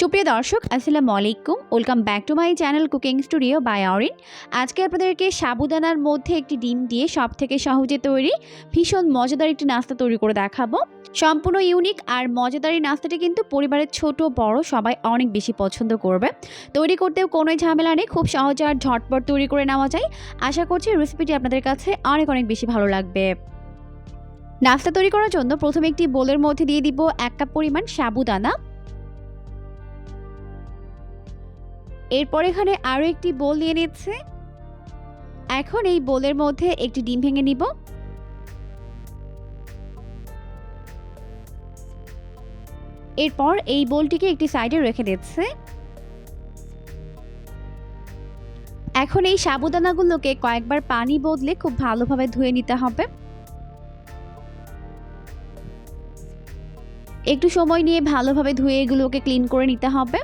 সুপ্রিয় দর্শক, আসসালামু আলাইকুম। Welcome back to my channel cooking studio by Arin আজকে আপনাদেরকে সাবুদানার মধ্যে একটি ডিম দিয়ে সব থেকে সহজে তৈরি, ভীষণ মজাদার একটি নাস্তা তৈরি করে দেখাবো। সম্পূর্ণ ইউনিক আর মজাদার এই নাস্তাটি কিন্তু পরিবারের ছোট, বড় সবাই অনেক বেশি পছন্দ করবে। তৈরি করতেও কোনো ঝামেলা নেই, খুব সহজে আর ঝটপট তৈরি করে নেওয়া যায়। আশা করছি রেসিপিটি আপনাদের কাছে অনেক অনেক বেশি ভালো লাগবে। নাস্তা তৈরি করার জন্য প্রথমে একটি বোলের মধ্যে দিয়ে দিব এক কাপ পরিমাণ সাবুদানা। এরপর এখানে আরও একটি বোল নিয়ে নিচ্ছে। এখন এই বোলের মধ্যে একটি ডিম ভেঙে নিব। এরপর এই বোলটিকে একটি সাইডে রেখে দিচ্ছে। এখন এই সাবুদানাগুলোকে কয়েকবার পানি বদলে খুব ভালোভাবে ধুয়ে নিতে হবে। একটু সময় নিয়ে ভালোভাবে ধুয়ে এগুলোকে ক্লিন করে নিতে হবে।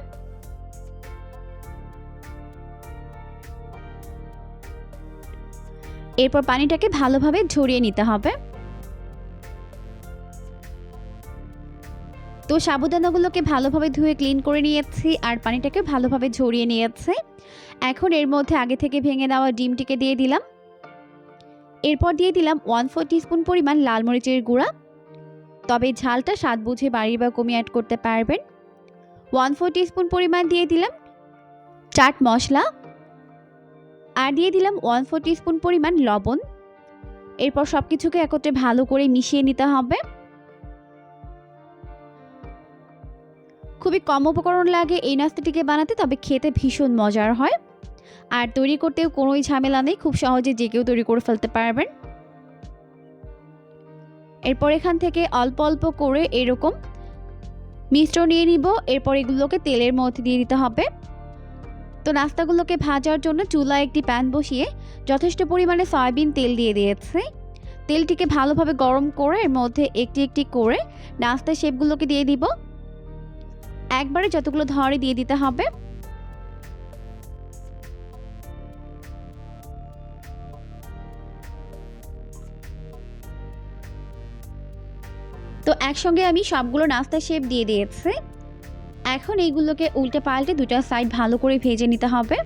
এরপর পানিটাকে ভালোভাবে ঝরিয়ে নিতে হবে। তো সাবুদানাগুলোকে ভালোভাবে ধুয়ে ক্লিন করে নিয়েছি আর পানিটাকে ভালোভাবে ঝরিয়ে নিয়েছে। এখন এর মধ্যে আগে থেকে ভেঙে নেওয়া ডিমটিকে দিয়ে দিলাম। এরপর দিয়ে দিলাম ওয়ান ফোর টিস্পুন পরিমাণ লাল মরিচের গুঁড়া। তবে ঝালটা স্বাদ বুঝে বাড়িয়ে বা কমিয়ে অ্যাড করতে পারবেন। ওয়ান ফোর টিস্পুন পরিমাণ দিয়ে দিলাম চাট মশলা। আর দিয়ে দিলাম ওয়ান ফোর স্পুন পরিমাণ লবণ। এরপর সব কিছুকে একত্রে ভালো করে মিশিয়ে নিতে হবে। খুবই কম উপকরণ লাগে এই নাস্তাটিকে বানাতে, তবে খেতে ভীষণ মজার হয়। আর তৈরি করতেও কোনোই ঝামেলা নেই, খুব সহজে যে কেউ তৈরি করে ফেলতে পারবেন। এরপর এখান থেকে অল্প অল্প করে এরকম মিশ্রণ নিয়ে নিব। এরপর এগুলোকে তেলের মধ্যে দিয়ে দিতে হবে। তো নাস্তাগুলোকে ভাজার জন্য চুলায় একটি প্যান বসিয়ে যথেষ্ট পরিমাণে সয়াবিন তেল দিয়ে দিয়েছে। তেলটিকে ভালোভাবে গরম করে এর মধ্যে একটি একটি করে নাস্তার শেপগুলোকে দিয়ে দিব। একবারে যতগুলো ধরে দিয়ে দিতে হবে। তো একসঙ্গে আমি সবগুলো নাস্তার শেপ দিয়ে দিয়েছি। এখন এইগুলোকে উল্টে পাল্টে দুটা সাইড ভালো করে ভেজে নিতে হবে।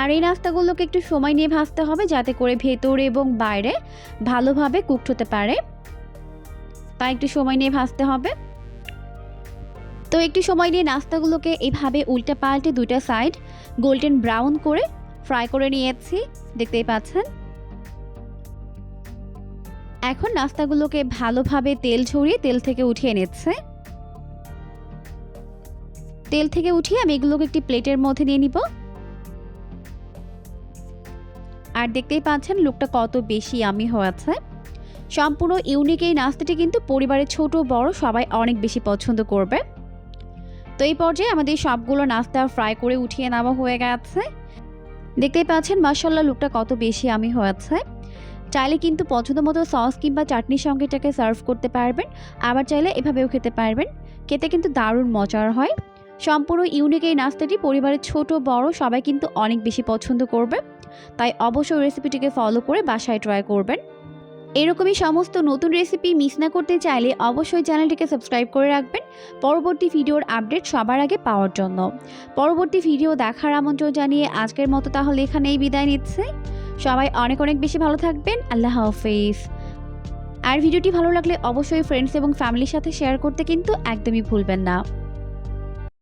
আর এই নাস্তাগুলোকে একটু সময় নিয়ে ভাজতে হবে যাতে করে ভেতরে এবং বাইরে ভালোভাবে কুকড হতে পারে। তাই একটু সময় নিয়ে ভাজতে হবে। তো একটু সময় নিয়ে নাস্তাগুলোকে এইভাবে উল্টে পাল্টে দুইটা সাইড গোল্ডেন ব্রাউন করে ফ্রাই করে নিয়েছি, দেখতেই পাচ্ছেন? এখন নাস্তাগুলোকে ভালোভাবে তেল ছড়িয়ে তেল থেকে উঠিয়ে নিচ্ছে। তেল থেকে উঠিয়ে আমি এগুলোকে একটি প্লেটের মধ্যে নিয়ে নিব। আর দেখতেই পাচ্ছেন, লুকটা কত বেশি আমি হয়েছে সম্পূর্ণ ইউনিক এই নাস্তাটি কিন্তু পরিবারের ছোট বড় সবাই অনেক বেশি পছন্দ করবে। তো এই পর্যায়ে আমাদের সবগুলো নাস্তা ফ্রাই করে উঠিয়ে নেওয়া হয়ে গেছে। দেখতেই পাচ্ছেন মাসাল্লাহ লুকটা কত বেশি আমি হয়েছে চাইলে কিন্তু পছন্দ মতো সস কিংবা চাটনির সঙ্গে এটাকে সার্ভ করতে পারবেন, আবার চাইলে এভাবেও খেতে পারবেন। খেতে কিন্তু দারুণ মজার হয়। সম্পূর্ণ ইউনিক এই নাস্তাটি পরিবারের ছোট, বড়, সবাই কিন্তু অনেক বেশি পছন্দ করবে। তাই অবশ্যই রেসিপিটিকে ফলো করে বাসায় ট্রাই করবেন। এরকমই সমস্ত নতুন রেসিপি মিস না করতে চাইলে অবশ্যই চ্যানেলটিকে সাবস্ক্রাইব করে রাখবেন। পরবর্তী ভিডিওর আপডেট সবার আগে পাওয়ার জন্য। পরবর্তী ভিডিও দেখার আমন্ত্রণ জানিয়ে আজকের মতো তাহলে এখানেই বিদায় নিচ্ছে। সবাই অনেক অনেক বেশি ভালো থাকবেন। আল্লাহ হাফিজ। আর ভিডিওটি ভালো লাগলে অবশ্যই ফ্রেন্ডস এবং ফ্যামিলির সাথে শেয়ার করতে কিন্তু একদমই ভুলবেন না।